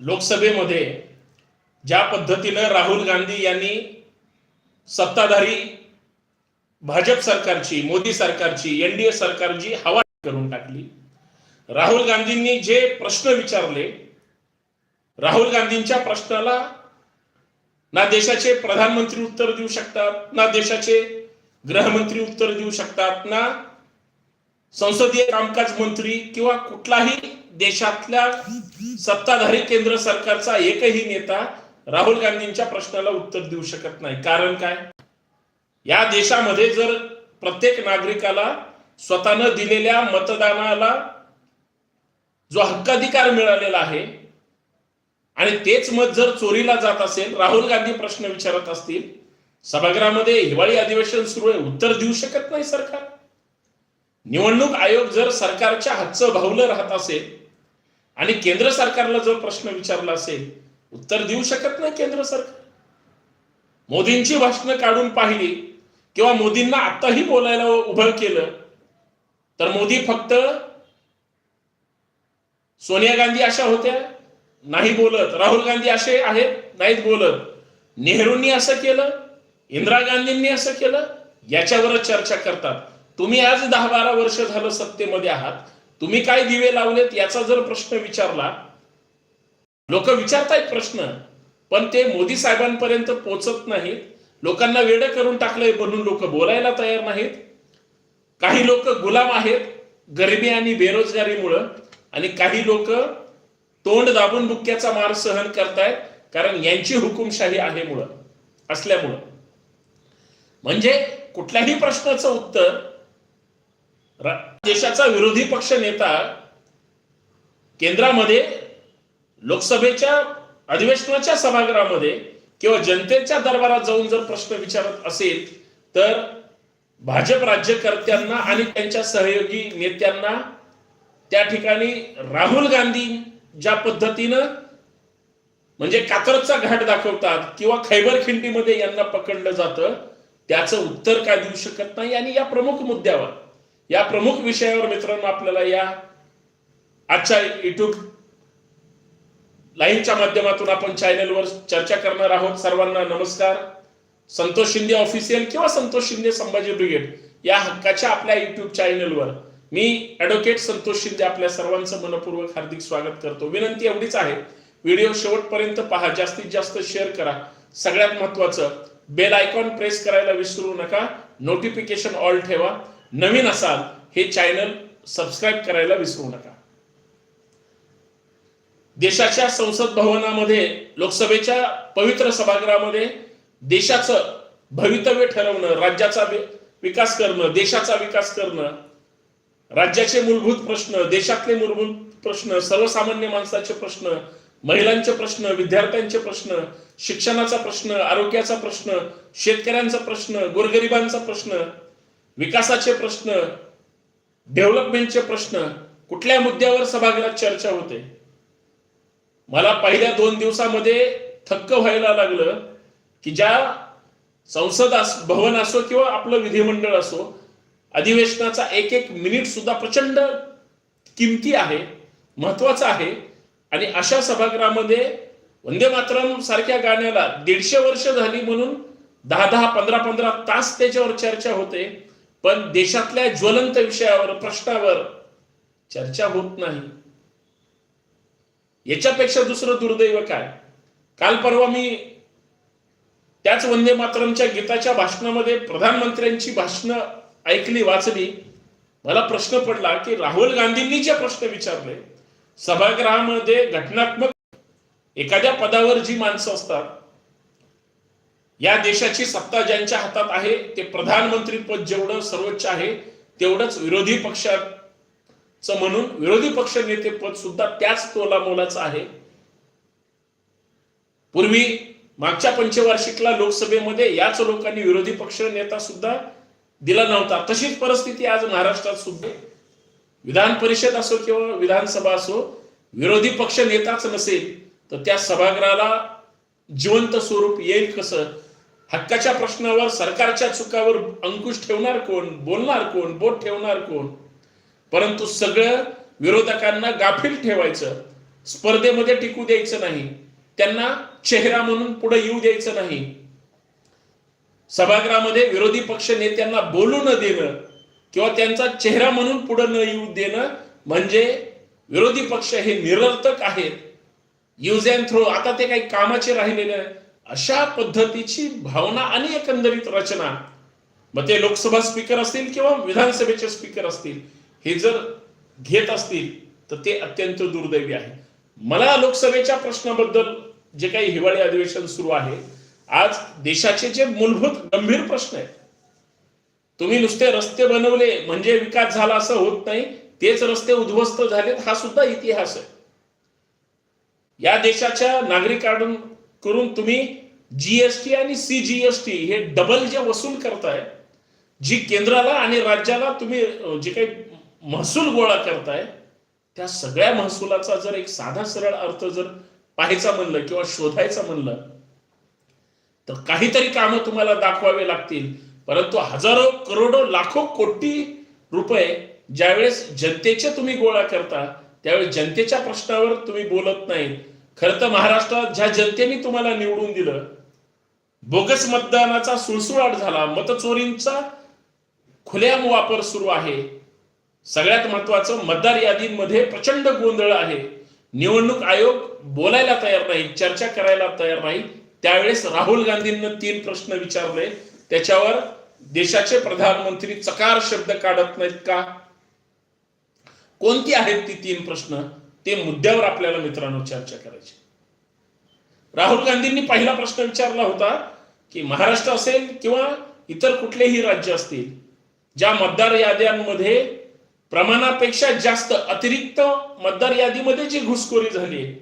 लोकसभेमध्ये ज्या पद्धतीनं राहुल गांधी यांनी सत्ताधारी भाजप सरकारची मोदी सरकारची एनडीए सरकारची हवा करून टाकली. राहुल गांधींनी जे प्रश्न विचारले राहुल गांधींच्या प्रश्नाला ना देशाचे प्रधानमंत्री उत्तर देऊ शकतात ना देशाचे गृहमंत्री उत्तर देऊ शकतात ना संसदीय कामकाज मंत्री किंवा कुठलाही देशातल्या सत्ताधारी केंद्र सरकारचा एकही नेता राहुल गांधींच्या प्रश्नाला उत्तर देऊ शकत नाही. कारण काय? या देशामध्ये जर प्रत्येक नागरिकाला स्वतःनं दिलेल्या मतदानाला जो हक्काधिकार मिळालेला आहे आणि तेच मत जर चोरीला जात असेल राहुल गांधी प्रश्न विचारत असतील सभागृहामध्ये हिवाळी अधिवेशन सुरू आहे उत्तर देऊ शकत नाही सरकार. निवडणूक आयोग जर सरकारच्या हातचं भावलं राहत असेल आणि केंद्र सरकारला जर प्रश्न विचारला असेल उत्तर देऊ शकत नाही केंद्र सरकार. मोदींची भाषणं काढून पाहिली किंवा मोदींना आताही बोलायला उभं केलं तर मोदी फक्त सोनिया गांधी अशा होत्या नाही बोलत. राहुल गांधी असे आहेत नाहीत बोलत. नेहरूंनी असं केलं इंदिरा गांधींनी असं केलं याच्यावरच चर्चा करतात. तुम्ही आज दहा बारा वर्ष झालं सत्तेमध्ये आहात. तुम्ही काय दिवे लावलेत याचा जर प्रश्न विचारला लोक विचारतायत प्रश्न पण ते मोदी साहेबांपर्यंत पोचत नाहीत. लोकांना वेड करून टाकलंय म्हणून लोक बोलायला तयार नाहीत. काही लोक गुलाम आहेत गरिबी आणि बेरोजगारीमुळं आणि काही लोक तोंड दाबून बुक्क्याचा मार सहन करतायत कारण यांची हुकुमशाही आहे मुळं असल्यामुळं. म्हणजे कुठल्याही प्रश्नाचं उत्तर देशाचा विरोधी पक्ष नेता केंद्रामध्ये लोकसभेच्या अधिवेशनाच्या सभागृहामध्ये किंवा जनतेच्या दरबारात जाऊन जर प्रश्न विचारत असेल तर भाजप राज्यकर्त्यांना आणि त्यांच्या सहयोगी नेत्यांना त्या ठिकाणी राहुल गांधी ज्या पद्धतीनं म्हणजे कात्रजचा घाट दाखवतात किंवा खैबर खिंडीमध्ये यांना पकडलं जातं त्याचं उत्तर काय देऊ शकत नाही? आणि या प्रमुख मुद्द्यावर या प्रमुख विषयावर मित्रांनो आपल्याला या आजच्या युट्यूब लाईव्हच्या माध्यमातून आपण चॅनलवर चर्चा करणार आहोत. सर्वांना नमस्कार. संतोष शिंदे ऑफिशियल किंवा संतोष शिंदे संभाजी ब्रिगेड या हक्काच्या आपल्या युट्यूब चॅनलवर मी ॲडव्होकेट संतोष शिंदे आपल्या सर्वांचं मनपूर्वक हार्दिक स्वागत करतो. विनंती एवढीच आहे व्हिडिओ शेवटपर्यंत पहा. जास्तीत जास्त शेअर करा. सगळ्यात महत्वाचं बेल आयकॉन प्रेस करायला विसरू नका. नोटिफिकेशन ऑल ठेवा. नवीन असाल हे चॅनल सबस्क्राईब करायला विसरू नका. देशाच्या संसद भवनामध्ये लोकसभेच्या पवित्र सभागृहामध्ये देशाचं भवितव्य ठरवणं राज्याचा विकास करणं देशाचा विकास करणं राज्याचे मूलभूत प्रश्न देशातले मूलभूत प्रश्न सर्वसामान्य माणसाचे प्रश्न महिलांचे प्रश्न विद्यार्थ्यांचे प्रश्न शिक्षणाचा प्रश्न आरोग्याचा प्रश्न शेतकऱ्यांचा प्रश्न गोरगरिबांचा प्रश्न विकासाचे प्रश्न डेव्हलपमेंटचे प्रश्न कुठल्या मुद्द्यावर सभागृहात चर्चा होते? मला पहिल्या दोन दिवसामध्ये थक्क व्हायला लागलं की ज्या संसद भवन असो किंवा आपलं विधिमंडळ असो अधिवेशनाचा एक एक मिनिट सुद्धा प्रचंड किमती आहे महत्त्वाचा आहे आणि अशा सभागृहामध्ये वंदे मातरम सारख्या गाण्याला दीडशे वर्ष झाली म्हणून दहा दहा पंधरा पंधरा तास त्याच्यावर चर्चा होते. पण देशातल्या ज्वलंत विषयावर प्रश्नावर चर्चा होत नाही. याच्यापेक्षा दुसरं दुर्दैव काय? काल परवा मी त्याच वंदे मातरमच्या गीताच्या भाषणामध्ये प्रधानमंत्र्यांची भाषणं ऐकली वाचली. मला प्रश्न पडला की राहुल गांधींनी जे प्रश्न विचारले. सभागृहामध्ये घटनात्मक एखाद्या पदावर जी माणसं असतात या देशाची सत्ता ज्यांच्या हातात आहे ते प्रधानमंत्री पद जेवढं सर्वोच्च आहे तेवढंच विरोधी पक्षाच म्हणून विरोधी पक्ष नेते पद सुद्धा त्याच तोला मोलाचं आहे. पूर्वी मागच्या पंचवार्षिकला लोकसभेमध्ये याच लोकांनी विरोधी पक्ष नेता सुद्धा दिला नव्हता. तशीच परिस्थिती आज महाराष्ट्रात सुद्धा विधान परिषद असो किंवा विधानसभा असो विरोधी पक्ष नेताच नसेल तर त्या सभागृहाला जिवंत स्वरूप येईल कसं? हक्काच्या प्रश्नावर सरकारच्या चुकावर अंकुश ठेवणार कोण? बोलणार कोण? बोट ठेवणार कोण? परंतु सगळं विरोधकांना गाफील ठेवायचं स्पर्धेमध्ये टिकू द्यायचं नाही त्यांना चेहरा म्हणून पुढे येऊ द्यायचं नाही. सभागृहामध्ये विरोधी पक्ष नेत्यांना बोलू न देणं किंवा त्यांचा चेहरा म्हणून पुढे न येऊ देणं म्हणजे विरोधी पक्ष हे निरर्थक आहेत. यूज अँड थ्रो आता ते काही कामाचे राहिलेले नाही अशा पद्धतीची भावना आणि एकंदरीत रचना मग ते लोकसभा स्पीकर असतील किंवा विधानसभेचे स्पीकर असतील हे जर घेत असतील तर ते अत्यंत दुर्दैवी आहे. मला लोकसभेच्या प्रश्नाबद्दल जे काही हिवाळी अधिवेशन सुरू आहे आज देशाचे जे मूलभूत गंभीर प्रश्न आहेत तुम्ही नुसते रस्ते बनवले म्हणजे विकास झाला असं होत नाही तेच रस्ते उद्ध्वस्त झालेत हा सुद्धा इतिहास आहे. या देशाच्या नागरिकांकडून करून तुम्ही जीएसटी आणि सी जीएसटी हे डबल जे वसूल करताय जी केंद्राला आणि राज्याला तुम्ही जे काही महसूल गोळा करताय त्या सगळ्या महसुलाचा जर एक साधा सरळ अर्थ जर पाहायचा म्हणलं किंवा शोधायचा म्हणलं तर काहीतरी कामं तुम्हाला दाखवावे लागतील. परंतु हजारो करोडो लाखो कोटी रुपये ज्यावेळेस जनतेचे तुम्ही गोळा करता त्यावेळेस जनतेच्या प्रश्नावर तुम्ही बोलत नाही खरं तर महाराष्ट्रात ज्या जनतेने तुम्हाला निवडून दिलं बोगस मतदानाचा सुळसुळाट झाला मतचोरींचा खुलेआम वापर सुरू आहे. सगळ्यात महत्वाचं मतदार यादींमध्ये प्रचंड गोंधळ आहे. निवडणूक आयोग बोलायला तयार नाही चर्चा करायला तयार नाही. त्यावेळेस राहुल गांधींना तीन प्रश्न विचारले. त्याच्यावर देशाचे प्रधानमंत्री चकार शब्द काढत नाहीत का? कोणती आहेत ती तीन प्रश्न? ते मुद्द्यावर आपल्याला मित्रांनो चर्चा करायची. राहुल गांधींनी पहिला प्रश्न विचारला होता की महाराष्ट्र असेल किंवा इतर कुठलेही राज्य असतील ज्या मतदार याद्यांमध्ये प्रमाणापेक्षा जास्त अतिरिक्त मतदार यादीमध्ये जी घुसखोरी झाली आहे,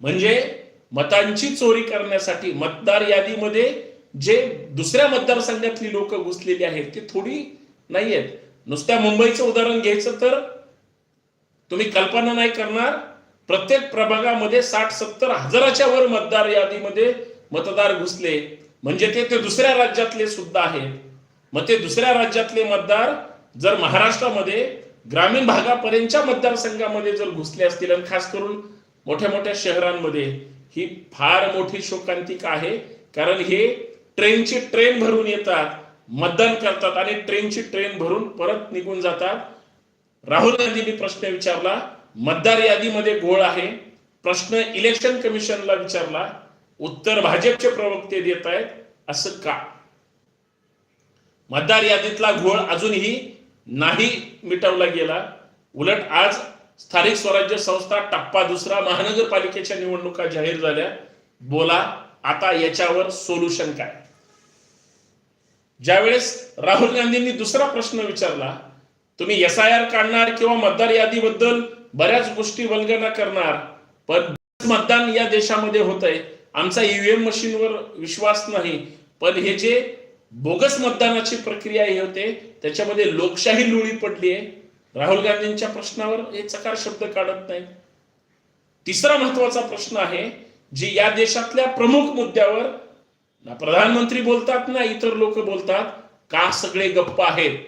म्हणजे मतांची चोरी करण्यासाठी मतदार यादीमध्ये जे दुसऱ्या मतदारसंघातली लोक घुसलेली आहेत ती थोडी नाही आहेत नुसत्या मुंबईचं उदाहरण घ्यायचं तर तुम्ही कल्पना नाही करणार प्रत्येक प्रभागामध्ये साठ सत्तर हजाराच्या वर मतदार यादीमध्ये मतदार घुसले. म्हणजे ते ते दुसऱ्या राज्यातले सुद्धा आहेत. मग ते दुसऱ्या राज्यातले मतदार जर महाराष्ट्रामध्ये ग्रामीण भागापर्यंतच्या मतदारसंघामध्ये जर घुसले असतील आणि खास करून मोठ्या मोठ्या शहरांमध्ये ही फार मोठी शोकांतिका आहे. कारण हे ट्रेनची ट्रेन भरून येतात मतदान करतात आणि ट्रेनची ट्रेन भरून परत निघून जातात. राहुल गांधींनी प्रश्न विचारला मतदार यादीमध्ये घोळ आहे. प्रश्न इलेक्शन कमिशनला विचारला उत्तर भाजपचे प्रवक्ते देत आहेत असं का? मतदार यादीतला घोळ अजूनही नाही मिटवला गेला. उलट आज स्थानिक स्वराज्य संस्था टप्पा दुसरा महानगरपालिकेच्या निवडणुका जाहीर झाल्या. बोला आता याच्यावर सोल्युशन काय? ज्यावेळेस राहुल गांधींनी दुसरा प्रश्न विचारला तुम्ही एस आय आर काढणार किंवा मतदार यादीबद्दल बऱ्याच गोष्टी वल्गना करणार पण मतदान या देशामध्ये होत आहे आमचा ईव्हीएम मशीनवर विश्वास नाही पण हे जे बोगस मतदानाची प्रक्रिया ही होते त्याच्यामध्ये लोकशाही लुळी पडली आहे. राहुल गांधींच्या प्रश्नावर हे चकार शब्द काढत नाही तिसरा महत्त्वाचा प्रश्न आहे जी या देशातल्या प्रमुख मुद्द्यावर ना प्रधानमंत्री बोलतात ना इतर लोक बोलतात का सगळे गप्प आहेत?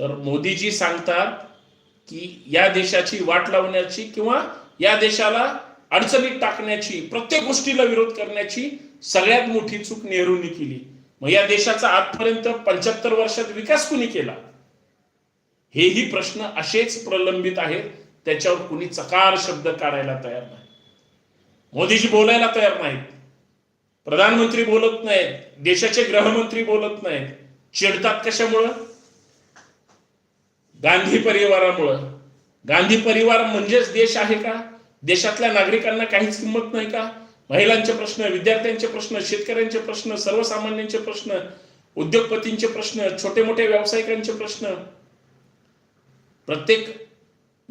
तर मोदीजी सांगतात की या देशाची वाट लावण्याची किंवा या देशाला अडचणीत टाकण्याची प्रत्येक गोष्टीला विरोध करण्याची सगळ्यात मोठी चूक नेहरूंनी केली. मग या देशाचा आजपर्यंत पंच्याहत्तर वर्षात विकास कुणी केला? हेही प्रश्न असेच प्रलंबित आहेत त्याच्यावर कुणी चकार शब्द काढायला तयार नाही. मोदीजी बोलायला तयार नाहीत. प्रधानमंत्री बोलत नाहीत देशाचे गृहमंत्री बोलत नाहीत. चिडतात कशामुळं? गांधी परिवारामुळं. गांधी परिवार म्हणजेच देश आहे का? देशातल्या नागरिकांना काहीच किंमत नाही का? महिलांचे प्रश्न विद्यार्थ्यांचे प्रश्न शेतकऱ्यांचे प्रश्न सर्वसामान्यांचे प्रश्न उद्योगपतींचे प्रश्न छोटे मोठे व्यावसायिकांचे प्रश्न. प्रत्येक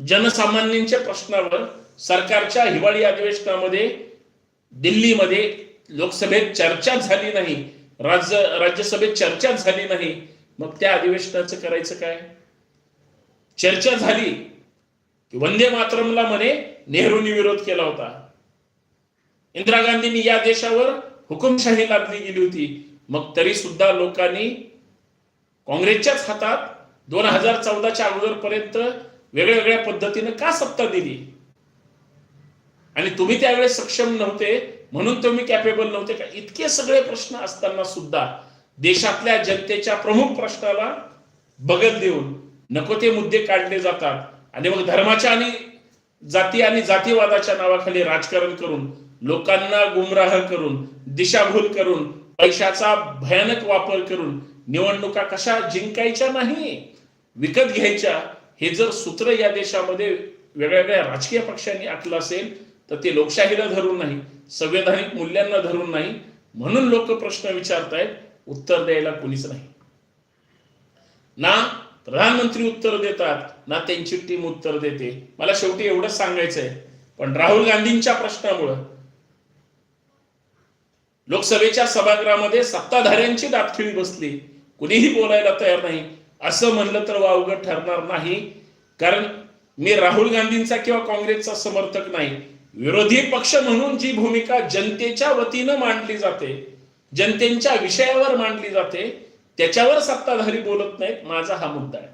जनसामान्यांच्या प्रश्नावर सरकारच्या हिवाळी अधिवेशनामध्ये दिल्लीमध्ये लोकसभेत चर्चा झाली नाही. राज्य राज्यसभेत चर्चा झाली नाही. मग त्या अधिवेशनाचं करायचं काय? चर्चा झाली. की वंदे मातरमला म्हणे नेहरूंनी विरोध केला होता. इंदिरा गांधींनी या देशावर हुकुमशाही लादली गेली होती. मग तरी सुद्धा लोकांनी काँग्रेसच्याच हातात दोन हजार चौदाच्या अगोदर पर्यंत वेगळ्या वेगळ्या पद्धतीनं का सत्ता दिली? आणि तुम्ही त्यावेळेस सक्षम नव्हते म्हणून तुम्ही कॅपेबल नव्हते का? इतके सगळे प्रश्न असताना सुद्धा देशातल्या जनतेच्या प्रमुख प्रश्नाला बगल देऊन नको ते मुद्दे काढले जातात. आणि मग धर्माच्या आणि जाती आणि जातीवादाच्या नावाखाली राजकारण करून लोकांना गुमराह करून दिशाभूल करून पैशाचा भयानक वापर करून निवडणुका कशा जिंकायच्या नाही विकत घ्यायच्या हे जर सूत्र या देशामध्ये वेगळ्या वेगळ्या राजकीय पक्षांनी आखलं असेल तर ते लोकशाहीला धरून नाही संवैधानिक मूल्यांना धरून नाही म्हणून लोक प्रश्न विचारतायत उत्तर द्यायला कोणीच नाही. ना प्रधानमंत्री उत्तर देतात ना त्यांची टीम उत्तर देते. मला शेवटी एवढंच सांगायचंय. पण राहुल गांधींच्या प्रश्नामुळं लोकसभेच्या सभागृहामध्ये सत्ताधाऱ्यांची दातखिळी बसली. कुणीही बोलायला तयार नाही. असं म्हणलं तर वावगं ठरणार नाही. कारण मी राहुल गांधींचा किंवा काँग्रेसचा समर्थक नाही. विरोधी पक्ष म्हणून जी भूमिका जनतेच्या वतीनं मांडली जाते जनतेच्या विषयावर मांडली जाते त्याच्यावर सत्ताधारी बोलत नाहीत माझा हा मुद्दा आहे.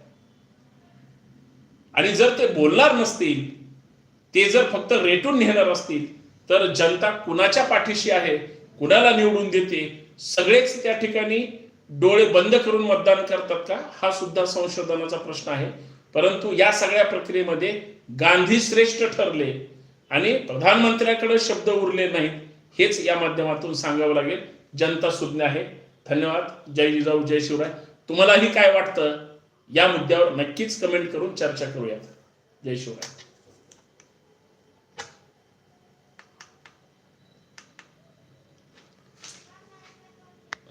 आणि जर ते बोलणार नसतील ते जर फक्त रेटून नेणार असतील तर जनता कुणाच्या पाठीशी आहे कुणाला निवडून देते सगळेच त्या ठिकाणी डोळे बंद करून मतदान करतात का? हा सुद्धा संशोधनाचा प्रश्न आहे. परंतु या सगळ्या प्रक्रियेमध्ये गांधी श्रेष्ठ ठरले आणि प्रधानमंत्र्याकडे शब्द उरले नाहीत हेच या माध्यमातून सांगावं लागेल. जनता सुज्ञ आहे. धन्यवाद. जय जिजाऊ जय शिवराय. तुम्हालाही काय वाटतं? या मुद्द्यावर नक्कीच कमेंट करून चर्चा करूयात. जय शिवराय.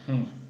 हम्म.